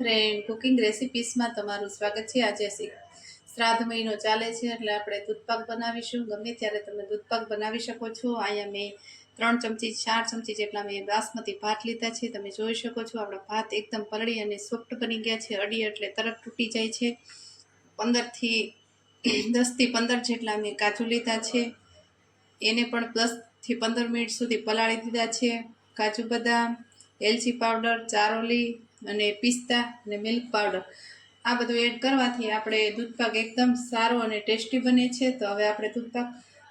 Friend cooking રેસિપીસમાં તમારું સ્વાગત છે. આજે શ્રાદ્ધ મહિનો ચાલે છે એટલે આપણે દૂધપાક બનાવીશું. ગમે ત્યારે તમે દૂધપાક બનાવી શકો છો. અહીંયા મેં ત્રણ ચમચી, ચાર ચમચી જેટલા મેં બાસમતી ભાત લીધા છે. તમે જોઈ શકો છો આપણા ભાત એકદમ પલળી અને સોફ્ટ બની ગયા છે. અડી એટલે તરત તૂટી જાય છે. પંદરથી દસથી પંદર જેટલા મેં કાજુ લીધા છે. એને પણ દસથી પંદર મિનિટ સુધી પલાળી દીધા છે. કાજુ બદામ, એલચી પાવડર, ચારોલી અને પિસ્તા અને મિલ્ક પાવડર આ બધું એડ કરવાથી આપણે દૂધપાક એકદમ સારો અને ટેસ્ટી બને છે. તો હવે આપણે દૂધપાક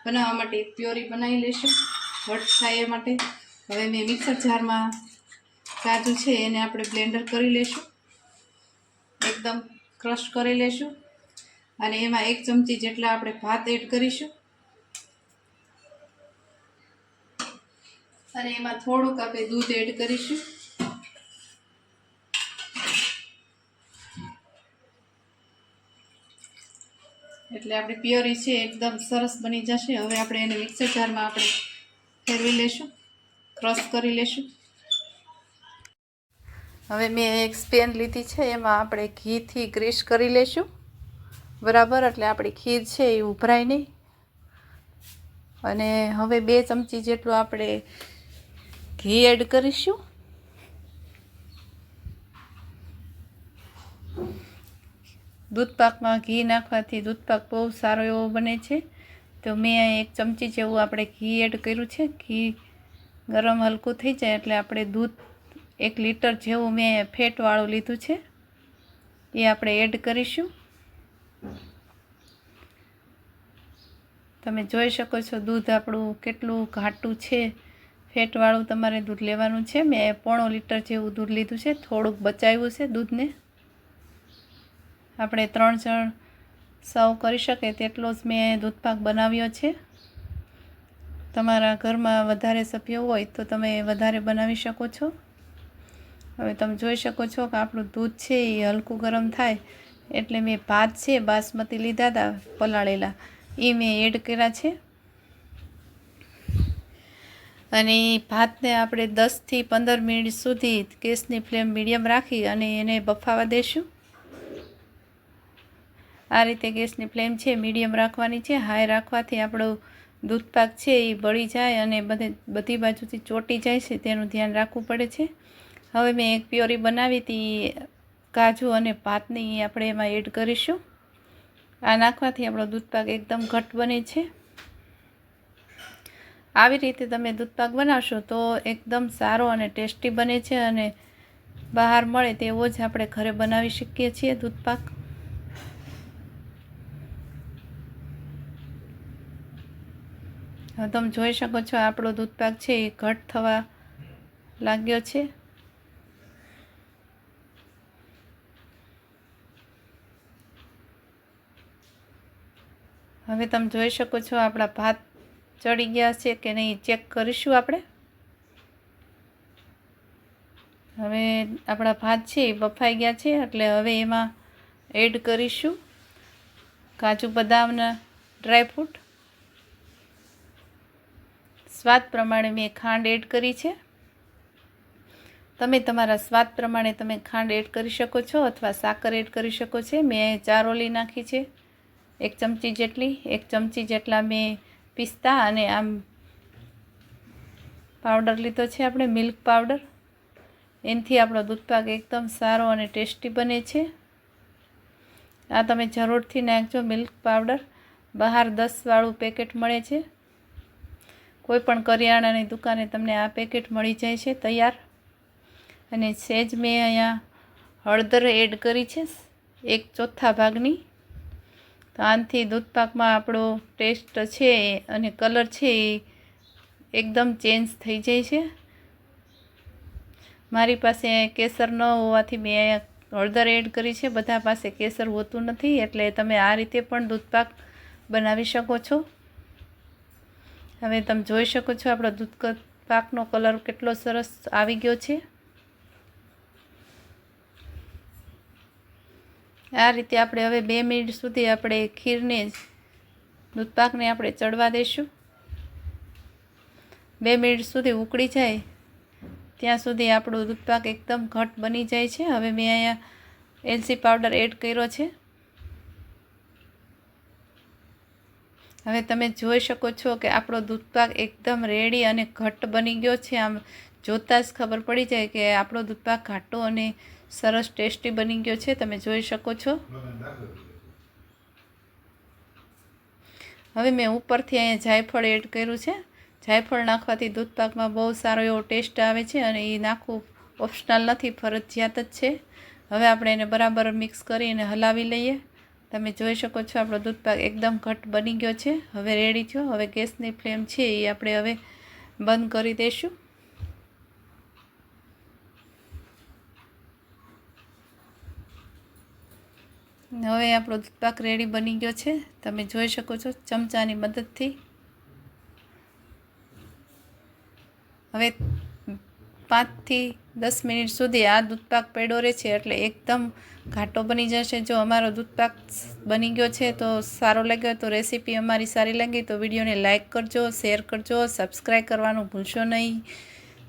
બનાવવા માટે પ્યોરી બનાવી લઈશું. હટ થાય એ માટે. હવે મેં મિક્સર જારમાં કાજુ છે એને આપણે બ્લેન્ડર કરી લઈશું. એકદમ ક્રશ કરી લઈશું. અને એમાં એક ચમચી જેટલા આપણે ભાત એડ કરીશું. અને એમાં થોડુંક આપણે દૂધ એડ કરીશું. એટલે આપણી પ્યોરી છે એકદમ સરસ બની જશે. હવે આપણે એને મિક્સર જારમાં આપણે ફેરવી લેશું ક્રશ કરી લેશું. હવે મેં એક સ્પેન લીધી છે, એમાં આપણે ઘીથી ગ્રીસ કરી લેશું. બરાબર, એટલે આપણી ખીર છે એ ઉભરાય નહીં. અને હવે બે ચમચી જેટલું આપણે ઘી એડ કરીશું. દૂધપાકમાં ઘી નાખવાથી દૂધપાક બહુ સારો એવો બને છે. તો મેં એક ચમચી જેવું આપણે ઘી એડ કર્યું છે. ઘી ગરમ હલકું થઈ જાય એટલે આપણે દૂધ એક લીટર જેવું મેં ફેટવાળું લીધું છે. એ આપણે એડ કરીશું. તમે જોઈ શકો છો દૂધ આપણું કેટલું ઘાટું છે. ફેટવાળું તમારે દૂધ લેવાનું છે. મેં પોણો લીટર જેવું દૂધ લીધું છે. થોડુંક બચાવ્યું છે દૂધને. આપણે ત્રણ જણ સર્વ કરી શકે તેટલો જ મેં દૂધપાક બનાવ્યો છે. તમારા ઘરમાં વધારે સભ્યો હોય તો તમે વધારે બનાવી શકો છો. હવે તમે જોઈ શકો છો કે આપણું દૂધ છે એ હલકું ગરમ થાય એટલે મેં ભાત છે, બાસમતી લીધા હતા પલાળેલા. એ મેં એડ કર્યા છે. અને ભાતને આપણે દસથી પંદર મિનિટ સુધી ગેસની ફ્લેમ મીડિયમ રાખી અને એને બફાવા દેશું. આ રીતે ગેસની ફ્લેમ છે, મીડિયમ રાખવાની છે, હાઈ રાખવાથી આપણું દૂધપાક છે એ બળી જાય અને બધે, બધી બાજુથી ચોટી જાય છે, તેનું ધ્યાન રાખવું પડે છે. હવે મેં એક પ્યોરી બનાવી હતી, કાજુ અને ભાતની આપણે એમાં એડ કરીશું. આ નાખવાથી આપણો દૂધપાક એકદમ ઘટ બને છે. આવી રીતે તમે દૂધપાક બનાવશો તો એકદમ સારો અને ટેસ્ટી બને છે અને બહાર મળે તેવો જ આપણે ઘરે બનાવી શકીએ છીએ દૂધપાક તમે જોઈ શકો છો, આપણો દૂધપાક છે એ ઘટ થવા લાગ્યો છે. હવે તમે જોઈ શકો છો, આપણા ભાત ચડી ગયા છે કે નહીં, ચેક કરીશું આપણે. હવે આપણા ભાત છે એ બફાઈ ગયા છે, એટલે હવે એમાં એડ કરીશું. કાજુ બદામના ડ્રાયફ્રૂટ. સ્વાદ પ્રમાણે મેં ખાંડ એડ કરી છે. તમે તમારા સ્વાદ પ્રમાણે તમે ખાંડ એડ કરી શકો છો અથવા સાકર એડ કરી શકો છો. મેં ચારોલી નાખી છે. એક ચમચી જેટલી, એક ચમચી જેટલા મેં પિસ્તા અને આમ પાવડર લીધો છે આપણે, મિલ્ક પાવડર. એનાથી આપણો દૂધપાક એકદમ સારો અને ટેસ્ટી બને છે. આ તમે જરૂરથી નાખજો મિલ્ક પાવડર. બહાર દસવાળું પેકેટ મળે છે. કોઈ પણ કરિયાણાની દુકાને તમને આ પેકેટ મળી જાય છે, તૈયાર? અને સેજ મેં અહીંયા હળદર એડ કરી છે, એક ચોથા ભાગની. તો આનાથી દૂધપાકમાં આપણો ટેસ્ટ છે અને કલર છે એ એકદમ ચેન્જ થઈ જાય છે. મારી પાસે કેસર ન હોવાથી મેં અહીંયા હળદર એડ કરી છે, બધા પાસે કેસર હોતું નથી, એટલે તમે આ રીતે પણ દૂધપાક બનાવી શકો છો. હવે તમે જોઈ શકો છો આપણો દૂધ પાકનો કલર કેટલો સરસ આવી ગયો છે. આ રીતે આપણે હવે બે મિનિટ સુધી આપણે ખીરને દૂધપાકને આપણે ચડવા દઈશું બે મિનિટ સુધી ઉકળી જાય, ત્યાં સુધી આપણું દૂધપાક એકદમ ઘટ બની જાય છે. હવે મેં અહીંયા એલસી પાવડર એડ કર્યો છે. હવે તમે જોઈ શકો છો કે આપણો દૂધપાક એકદમ રેડી અને ઘટ્ટ બની ગયો છે. આમ જોતાં જ ખબર પડી જાય કે આપણો દૂધપાક ઘાટો અને સરસ ટેસ્ટી બની ગયો છે. તમે જોઈ શકો છો. હવે મેં ઉપરથી અહીંયા જાયફળ એડ કર્યું છે. જાયફળ નાખવાથી દૂધપાકમાં બહુ સારો એવો ટેસ્ટ આવે છે અને એ નાખવું ઓપ્શનલ નથી, ફરજિયાત જ છે. હવે આપણે એને બરાબર મિક્સ કરીને હલાવી લઈએ. તમે જોઈ શકો છો, આપણો દૂધપાક એકદમ ઘટ બની ગયો છે. હવે રેડી થયો. હવે ગેસની ફ્લેમ છે એ આપણે હવે બંધ કરી દઈશું. હવે આપણો દૂધપાક રેડી બની ગયો છે. તમે જોઈ શકો છો ચમચાની મદદથી. હવે પાંચથી દસ મિનિટ સુધી આ દૂધપાક પેડો રહે છે એટલે એકદમ ઘાટો બની જશે. જો અમારો દૂધપાક બની ગયો છે તો સારો લાગ્યો તો રેસીપી અમારી સારી લાગી તો વિડીયોને લાઇક કરજો, શેર કરજો, સબસ્ક્રાઈબ કરવાનું ભૂલશો નહીં.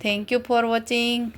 Thank you for watching